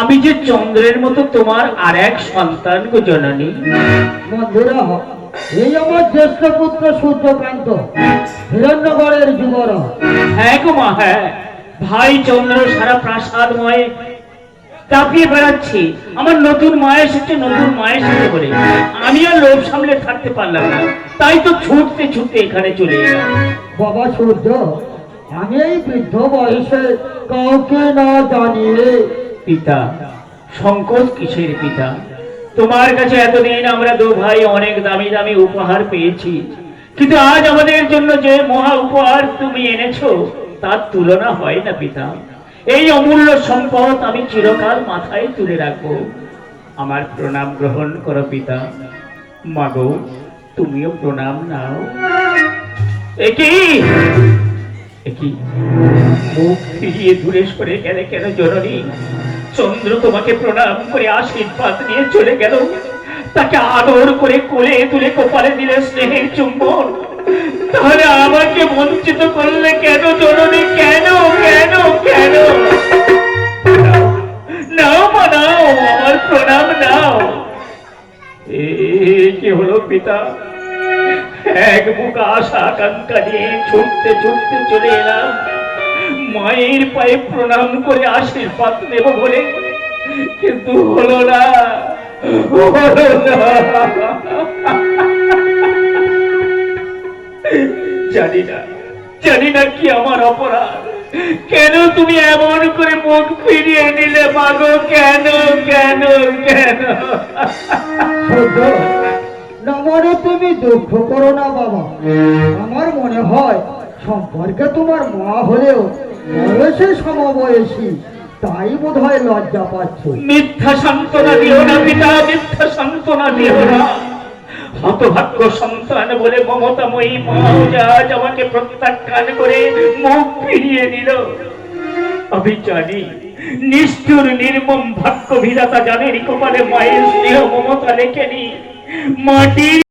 আমি যে চন্দ্রের মতো তোমার আর এক সন্তান গো জননী। এই আমার জ্যেষ্ঠ পুত্র সূর্যকান্ত হিরণ্যগড়ের যুবরা হ্যাঁ গো মা হ্যাঁ। ভাই চন্দ্র সারা প্রাসাদময় চাপিয়ে বেড়াচ্ছি। আমার নতুন মা এসেছে নতুন মা এসেছে বলে। আমি আর লোভ সামলে থাকতে পারলাম না। তাই তো ছুটতে ছুটতে এখানে চলে এলাম। বাবা সূর্য আমি এই বৃদ্ধ বয়সে কাউকে না জানিয়ে পিতা। সংকোচ কিসের পিতা? তোমার কাছে এতদিন আমরা দু ভাই অনেক দামি দামি উপহার পেয়েছি। কিন্তু আজ আমাদের জন্য যে মহা উপহার তুমি এনেছো, তার তুলনা হয় না পিতা। এই অমূল্য সম্পদ আমি চিরকাল মাথায় তুলে রাখব। আমার প্রণাম গ্রহণ করো পিতা। মাগো, তুমিও প্রণাম নাও। একই একই মুখ ফিরিয়ে দূরে সরে গেলে কেন জননী? চন্দ্র তোমাকে প্রণাম করে আশীর্বাদ নিয়ে চলে গেল। তাকে আদর করে কোলে তুলে কপালে দিলে স্নেহের চুম্বন। তাহলে আমাকে বঞ্চিত করলে কেন জননী? কেন কেন কেন? নাও, নাও মা নাও আমার প্রণাম নাও। কি হলো পিতা? এক বুক আশা আকাঙ্ক্ষা নিয়ে ছুটতে ছুটতে চলে এলাম। মায়ের পায়ে প্রণাম করে আশীর্বাদ নেব বলে। কিন্তু হলো না জানি না জানি না কি আমার অপরাধ। কেন তুমি এমন করে মুখ ফিরিয়ে নিলে মাগো? কেন কেন কেন? সূর্য তুমি দুঃখ করো না বাবা। আমার মনে হয় সম্পর্কে তোমার মা হলেও বয়সে সমবয়সী, তাই বোধ হয় লজ্জা পাচ্ছ। মিথ্যা সান্ত্বনা দিও না পিতা, মিথ্যা সান্ত্বনা দিও না। হতভাগ্য সন্তান বলে মমতাময়ী আমাকে প্রত্যাখ্যান করে মুখ ফিরিয়ে দিল। আমি জানি নিষ্ঠুর, নির্মম ভাগ্য বিধাতা জানের কপালে মায়ের স্নেহ মমতা লেখেনি, মাটির